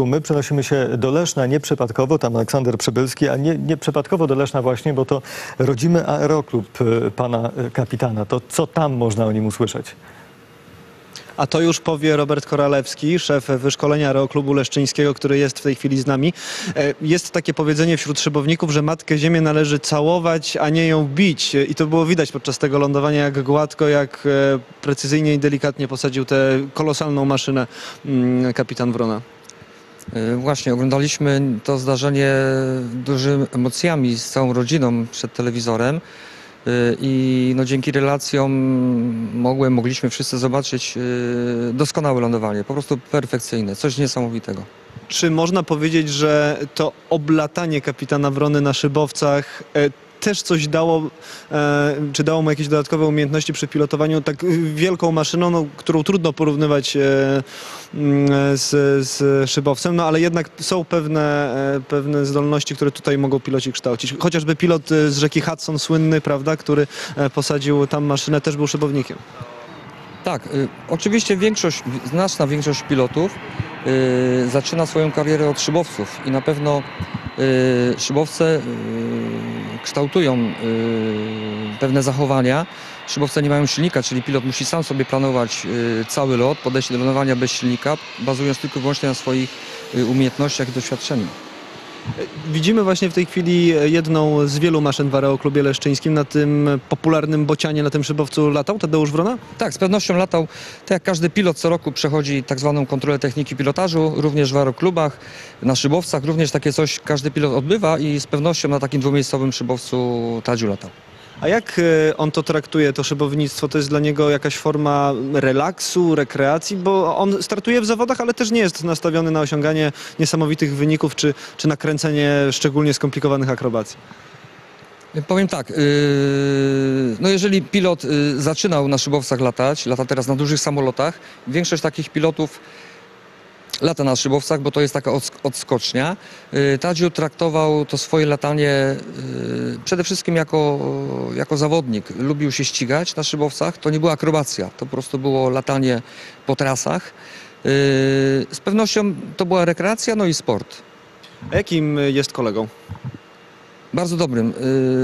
My przenosimy się do Leszna nieprzypadkowo, tam Aleksander Przybylski, a nie, nieprzypadkowo do Leszna właśnie, bo to rodzimy aeroklub y, pana y, kapitana. To co tam można o nim usłyszeć? A to już powie Robert Koralewski, szef wyszkolenia Aeroklubu Leszczyńskiego, który jest w tej chwili z nami. E, Jest takie powiedzenie wśród szybowników, że Matkę Ziemię należy całować, a nie ją bić. I to było widać podczas tego lądowania, jak gładko, jak e, precyzyjnie i delikatnie posadził tę kolosalną maszynę mm, kapitan Wrona. Y, Właśnie, oglądaliśmy to zdarzenie dużymi emocjami z całą rodziną przed telewizorem Y, i no, dzięki relacjom mogłem, mogliśmy wszyscy zobaczyć y, doskonałe lądowanie, po prostu perfekcyjne, coś niesamowitego. Czy można powiedzieć, że to oblatanie kapitana Wrony na szybowcach e, też coś dało, e, czy dało mu jakieś dodatkowe umiejętności przy pilotowaniu tak wielką maszyną, no, którą trudno porównywać e, mm, z, z szybowcem, no ale jednak są pewne, e, pewne zdolności, które tutaj mogą piloci kształcić. Chociażby pilot e, z rzeki Hudson, słynny, prawda, który e, posadził tam maszynę, też był szybownikiem. Tak, y, oczywiście większość, znaczna większość pilotów y, zaczyna swoją karierę od szybowców i na pewno y, szybowce y, kształtują y, pewne zachowania. Szybowce nie mają silnika, czyli pilot musi sam sobie planować y, cały lot, podejść do lądowania bez silnika, bazując tylko i wyłącznie na swoich y, umiejętnościach i doświadczeniu. Widzimy właśnie w tej chwili jedną z wielu maszyn w Aeroklubie Leszczyńskim. Na tym popularnym bocianie, na tym szybowcu latał Tadeusz Wrona? Tak, z pewnością latał, tak jak każdy pilot co roku przechodzi tak zwaną kontrolę techniki pilotażu, również w aeroklubach, na szybowcach, również takie coś każdy pilot odbywa i z pewnością na takim dwumiejscowym szybowcu Tadziu latał. A jak e, on to traktuje, to szybownictwo? To jest dla niego jakaś forma relaksu, rekreacji? Bo on startuje w zawodach, ale też nie jest nastawiony na osiąganie niesamowitych wyników, czy, czy szczególnie skomplikowanych akrobacji. Powiem tak, yy, no jeżeli pilot zaczynał na szybowcach latać, lata teraz na dużych samolotach, większość takich pilotów lata na szybowcach, bo to jest taka odsk- odskocznia. Yy, Tadziu traktował to swoje latanie yy, przede wszystkim jako, jako zawodnik. Lubił się ścigać na szybowcach, to nie była akrobacja, to po prostu było latanie po trasach. Yy, z pewnością to była rekreacja, no i sport. Jakim jest kolegą? Bardzo dobrym,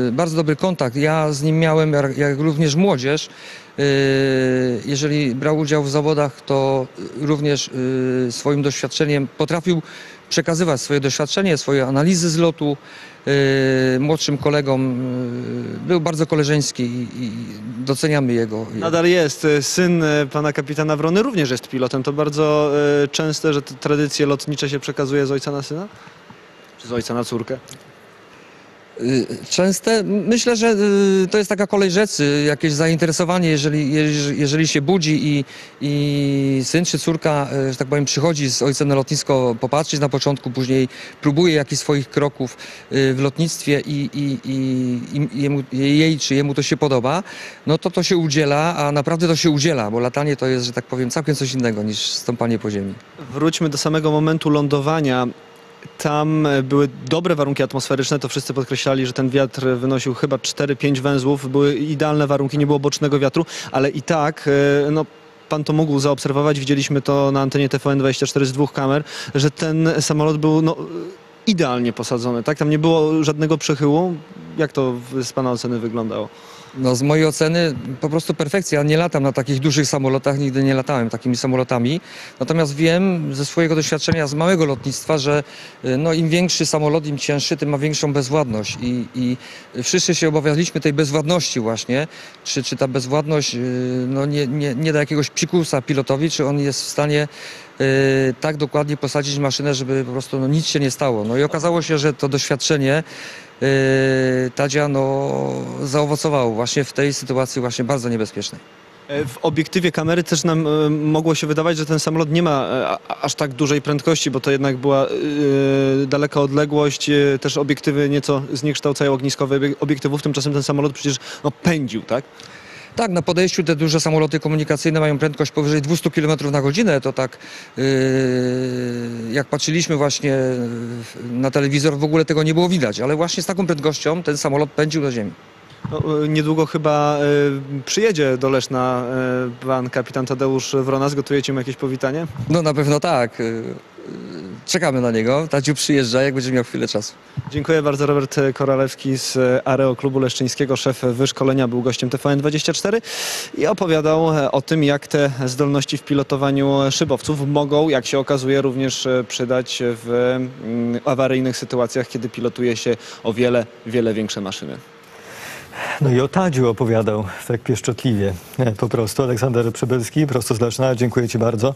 y, bardzo dobry kontakt. Ja z nim miałem, jak, również młodzież. Y, jeżeli brał udział w zawodach, to również y, swoim doświadczeniem potrafił przekazywać swoje doświadczenie, swoje analizy z lotu młodszym kolegom. Był bardzo koleżeński i, doceniamy jego. Nadal jest. Syn pana kapitana Wrony również jest pilotem. To bardzo częste, że tradycje lotnicze się przekazuje z ojca na syna? Czy z ojca na córkę? Y, Częste, myślę, że y, to jest taka kolej rzeczy, jakieś zainteresowanie, jeżeli, jeżeli, się budzi i, i syn czy córka, y, że tak powiem, przychodzi z ojcem na lotnisko popatrzeć na początku, później próbuje jakichś swoich kroków w lotnictwie i, i, i, i jemu, jej czy jemu to się podoba, no to to się udziela, a naprawdę to się udziela, bo latanie to jest, że tak powiem, całkiem coś innego niż stąpanie po ziemi. Wróćmy do samego momentu lądowania. Tam e, były dobre warunki atmosferyczne, to wszyscy podkreślali, że ten wiatr wynosił chyba 4-5 węzłów, były idealne warunki, nie było bocznego wiatru, ale i tak, e, no, pan to mógł zaobserwować, widzieliśmy to na antenie TVN24 z dwóch kamer, że ten samolot był no, idealnie posadzony, tak? Tam nie było żadnego przechyłu. Jak to z pana oceny wyglądało? No z mojej oceny po prostu perfekcja. Ja nie latam na takich dużych samolotach, nigdy nie latałem takimi samolotami. Natomiast wiem ze swojego doświadczenia z małego lotnictwa, że y, no, im większy samolot, im cięższy, tym ma większą bezwładność. I, i wszyscy się obawialiśmy tej bezwładności właśnie. Czy, czy ta bezwładność y, no, nie, nie, nie da jakiegoś psikusa pilotowi, czy on jest w stanie tak dokładnie posadzić maszynę, żeby po prostu no, nic się nie stało. No i okazało się, że to doświadczenie Yy, Tadzia no, zaowocowało właśnie w tej sytuacji właśnie bardzo niebezpiecznej. E, W obiektywie kamery też nam e, mogło się wydawać, że ten samolot nie ma e, aż tak dużej prędkości, bo to jednak była daleka odległość, też obiektywy nieco zniekształcają ogniskowe obie- obiektywów, tymczasem ten samolot przecież no, pędził, tak? Tak, na podejściu te duże samoloty komunikacyjne mają prędkość powyżej 200 km na godzinę. To tak, yy, jak patrzyliśmy właśnie yy, na telewizor, w ogóle tego nie było widać, ale właśnie z taką prędkością ten samolot pędził do ziemi. No, e, niedługo chyba e, przyjedzie do Leszna e, pan kapitan Tadeusz Wrona, zgotujecie mu jakieś powitanie? No na pewno tak. Czekamy na niego. Tadziu przyjeżdża, jak będzie miał chwilę czasu. Dziękuję bardzo. Robert Koralewski z Areo Klubu Leszczyńskiego, szef wyszkolenia, był gościem TVN24 i opowiadał o tym, jak te zdolności w pilotowaniu szybowców mogą, jak się okazuje, również przydać w mm, awaryjnych sytuacjach, kiedy pilotuje się o wiele, wiele większe maszyny. No i o Tadziu opowiadał tak pieszczotliwie, e, po prostu. Aleksander Przybylski, prosto z Leszna, dziękuję Ci bardzo.